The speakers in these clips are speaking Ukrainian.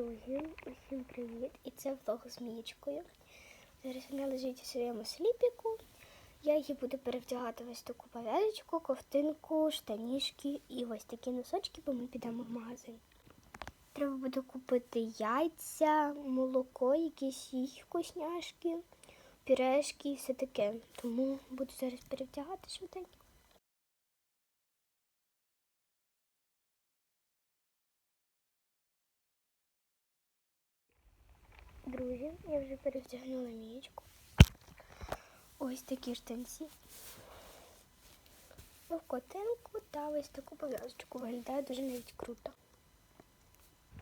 Друзі, усім привіт! І це влог з Мієчкою. Зараз вона лежить у своєму сліпіку. Я її буду перевдягати ось таку пов'язочку, ковтинку, штанішки і ось такі носочки, бо ми підемо в магазин. Треба буде купити яйця, молоко, якісь їх вкусняшки, пюрешки і все таке. Тому буду зараз перевдягати швиденько. Друзі, я вже перевдягнула мієчку. Ось такі штанці. В котинку та ось таку пов'язочку. Виглядає дуже навіть круто.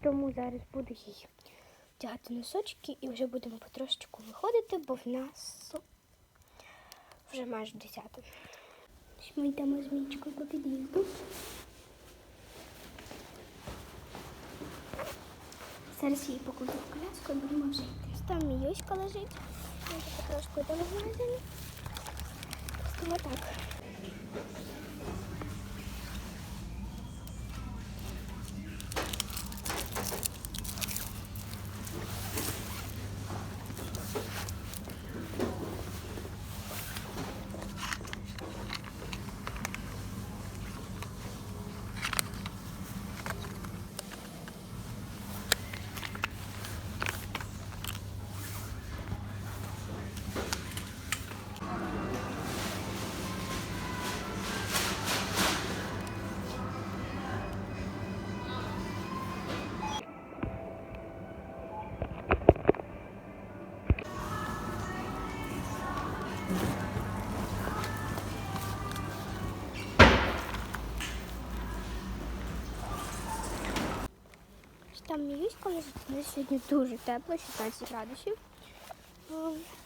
Тому зараз буду їй вдягати носочки і вже будемо потрошечку виходити, бо в нас вже майже 10. Ми йдемо з мічкою по під'їзду. Зараз її покладу в коляску і будемо вже. Там Міюська лежить. Вже йдемо в магазин. Тому так. У нас сьогодні дуже тепло, 16 градусів.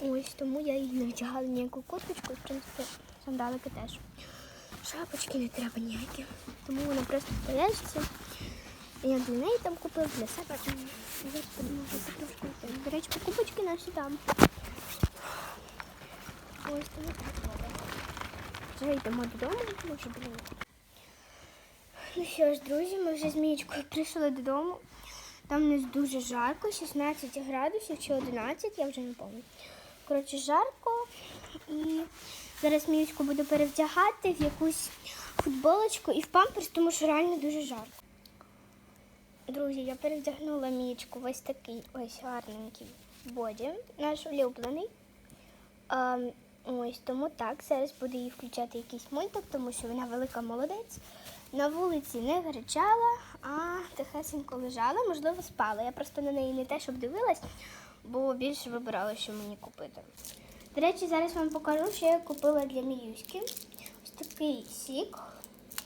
Ось тому я їй не вдягала ніяку курточку, в принципі, сандалики теж. Шапочки не треба ніякі. Тому вона просто поляжеться. Я для неї там купила, для себе. там. До речі, покупочки наші там. Ось тому так. Вже йдемо додому, може, блін. Ну що ж, друзі, ми вже з Мієчкою прийшли додому. Там нас дуже жарко, 16 градусів чи 11, я вже не пам'ятаю. Коротше, жарко. І зараз Мієчку буду перевдягати в якусь футболочку і в памперс, тому що реально дуже жарко. Друзі, я перевдягнула Мієчку ось такий ось гарненький боді, наш улюблений. Ось тому так, зараз буду їй включати якийсь мультик, тому що вона велика молодець. На вулиці не гарячала, а тихесенько лежала, можливо, спала. Я просто на неї не те, щоб дивилась, бо більше вибирала, що мені купити. До речі, зараз вам покажу, що я купила для Міюськи. Ось такий сік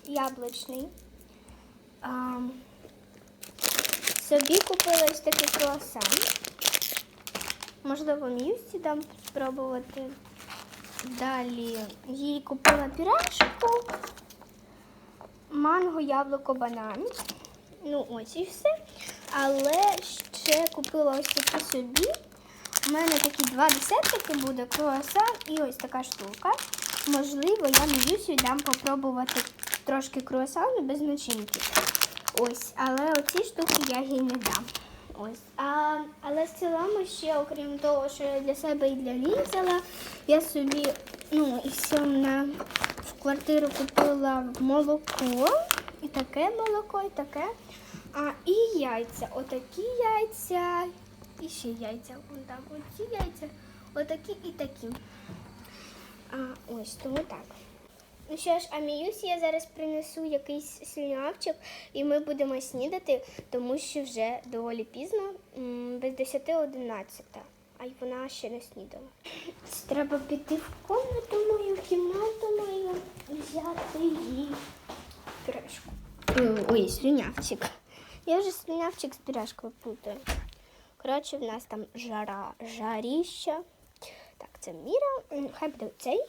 яблучний. А, собі купила ось такий круасан. Можливо, Міюсі дам спробувати. Далі їй купила пюрешку манго, яблуко, банан. Ну, ось і все. Але ще купила ось такі собі. У мене такі два десертики буде, круасан і ось така штука. Можливо, я Міюсю дам попробувати трошки круасану без начинки. Ось, але оці штуки я їй не дам. Ось. А, але в цілому ще, окрім того, що я для себе і для Лі взяла, я собі, ну, і все на в квартиру купила молоко, і таке молоко, і таке. А, і яйця. Отакі яйця, і ще яйця. Вон там, оці яйця, отакі і такі. А, ось, тому так. Ну що ж, а Міюсі я зараз принесу якийсь слюнявчик, і ми будемо снідати, тому що вже доволі пізно, без 10-11, а й вона ще не снідала. Треба піти в комнату мою, в кімнату мою і взяти її пюрешку. Ой, слюнявчик. Я вже слюнявчик з пюрешкою плутаю. Коротше, в нас там жара, жаріща. Так, це Міра. Хай буде цей.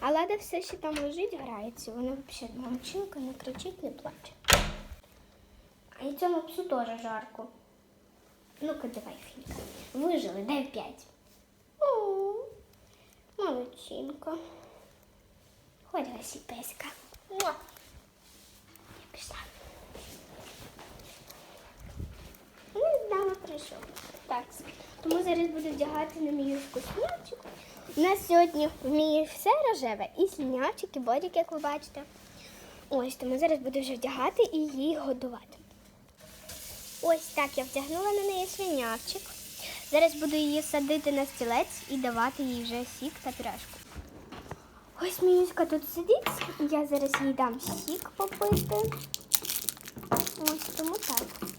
А Лада все ще там лежить, грається. Вона взагалі молодчинка, не кричить, не плаче. А і цьому псу теж жарко. Ну-ка, давай, Фінка. Вижили, дай п'ять. О, молодчинка. Ходь, Васі, песька. О, я пішла. Ну, що. Так. Тому зараз буду вдягати на мій вкуснячок. У нас сьогодні в мій все рожеве. І слінячик, і бодік, як ви бачите. Ось, тому зараз буду вже вдягати і її годувати. Ось так я вдягнула на неї свинячик. Зараз буду її садити на стілець і давати їй вже сік та пірашку. Ось Міюська тут сидить, я зараз їй дам сік попити. Ось тому так.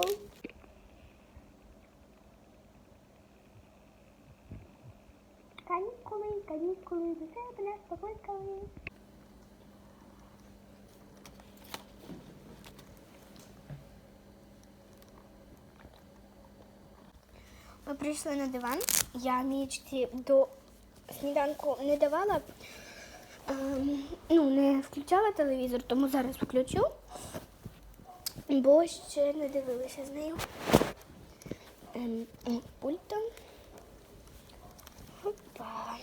Канікул. Канікули, канікули, до тебе нас покликали. Ми прийшли на диван. Я мічці до сніданку не давала, ем, ну, не включала телевізор, тому зараз включу. Бо ще не дивилася з нею. Ем, пультом. Опа.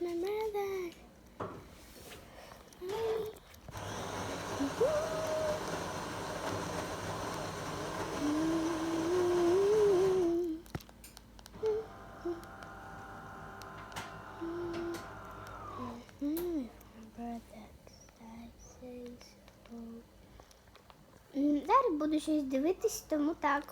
My brother. М, Зараз буду щось дивитись, тому так.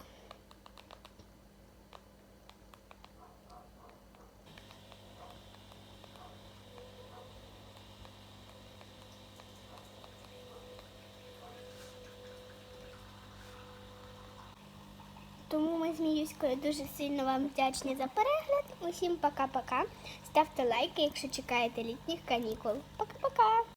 Тому ми з Міюською дуже сильно вам вдячні за перегляд. Усім пока-пока. Ставте лайки, якщо чекаєте літніх канікул. Пока-пока!